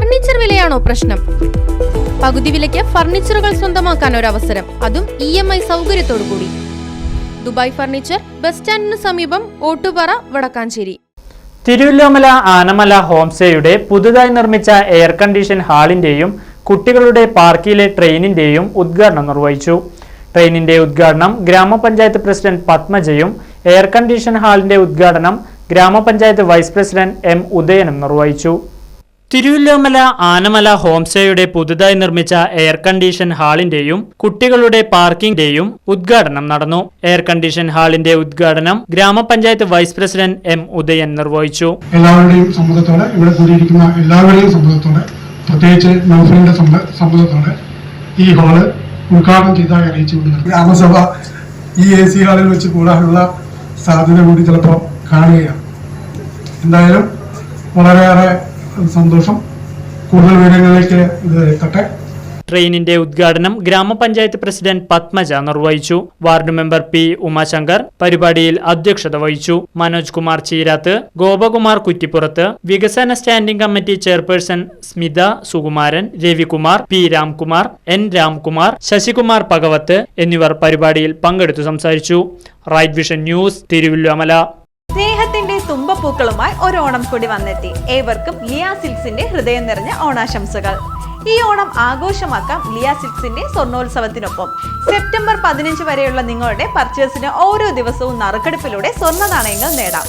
Furniture വിലയാണോ പ്രശ്നം? പകുതി വിലയ്ക്ക് ഫർണിച്ചറുകൾ സ്വന്തമാക്കാൻ ഒരു അവസരം അതും ഇ എം ഐ സൗകര്യത്തോടു കൂടി ദുബായ് ഫർണിച്ചർ ബസ് സ്റ്റാൻഡിന് സമീപം ഓട്ടുപാറ വടക്കാഞ്ചേരി. തിരുവല്ലോമല ആനമല ഹോംസ്റ്റേയുടെ പുതുതായി നിർമ്മിച്ച എയർ കണ്ടീഷൻ ഹാളിന്റെയും കുട്ടികളുടെ പാർക്കിലെ ട്രെയിനിന്റെയും ഉദ്ഘാടനം നിർവഹിച്ചു. ട്രെയിനിന്റെ ഉദ്ഘാടനം ഗ്രാമപഞ്ചായത്ത് പ്രസിഡന്റ് പത്മജയും എയർ കണ്ടീഷൻ ഹാളിന്റെ ഉദ്ഘാടനം ഗ്രാമപഞ്ചായത്ത് വൈസ് പ്രസിഡന്റ് എം ഉദയനും നിർവഹിച്ചു. തിരുവല്ലോമല ആനമല ഹോംസ്റ്റേയുടെ പുതുതായി നിർമ്മിച്ച എയർ കണ്ടീഷൻ ഹാളിന്റെയും കുട്ടികളുടെ പാർക്കിംഗിന്റെയും ഉദ്ഘാടനം നടന്നു. എയർ കണ്ടീഷൻ ഹാളിന്റെ ഉദ്ഘാടനം ഗ്രാമപഞ്ചായത്ത് വൈസ് പ്രസിഡന്റ് എം ഉദയൻ നിർവഹിച്ചു. എല്ലാവരുടെയും സമ്മതത്തോടെ ഇവിടെ കൂടിയിരിക്കുന്ന എല്ലാവരുടെയും സമ്മതത്തോടെ പ്രത്യേകിച്ച് നൗഫലിന്റെ സമ്മ- സമ്മതത്തോടെ ഈ ഹാൾ ഉദ്ഘാടനം ചെയ്തതായി അറിയിച്ചുകൊണ്ട് ഗ്രാമസഭ ഈ എ സി ഹാളിൽ വെച്ച് കൂടാനുള്ള സാധ്യത കൂടി ചിലപ്പോൾ കാണുകയാണ്. എന്തായാലും വളരെയേറെ സന്തോഷം. കൂടുതൽ വിവരങ്ങളിലേക്ക് ഇത് എത്തട്ടെ. ട്രെയിനിന്റെ ഉദ്ഘാടനം ഗ്രാമപഞ്ചായത്ത് പ്രസിഡന്റ് പത്മജ നിർവഹിച്ചു. വാർഡ് മെമ്പർ പി ഉമാശങ്കർ പരിപാടിയിൽ അധ്യക്ഷത വഹിച്ചു. മനോജ് കുമാർ ചീരാത്ത് ഗോപകുമാർ കുറ്റിപ്പുറത്ത് വികസന standing committee chairperson Smitha Sukumaran Ravikumar P Ramkumar N Ramkumar Sasikumar Pakavath എന്നിവർ പരിപാടിയിൽ പങ്കെടുത്തു സംസാരിച്ചു. റൈറ്റ് വിഷൻ ന്യൂസ് തിരുവല്ലോമല തുമ്പപ്പൂക്കളുമായി ഒരു ഓണം കൂടി വന്നെത്തി. ഏവർക്കും ലിയ സിൽക്സിന്റെ ഹൃദയം നിറഞ്ഞ ഓണാശംസകൾ. ഈ ഓണം ആഘോഷമാക്കാം ലിയ സിൽക്സിന്റെ സ്വർണോത്സവത്തിനൊപ്പം. സെപ്റ്റംബർ പതിനഞ്ച് വരെയുള്ള നിങ്ങളുടെ പർച്ചേസിന് ഓരോ ദിവസവും നറുക്കെടുപ്പിലൂടെ സ്വർണ നാണയങ്ങൾ നേടാം.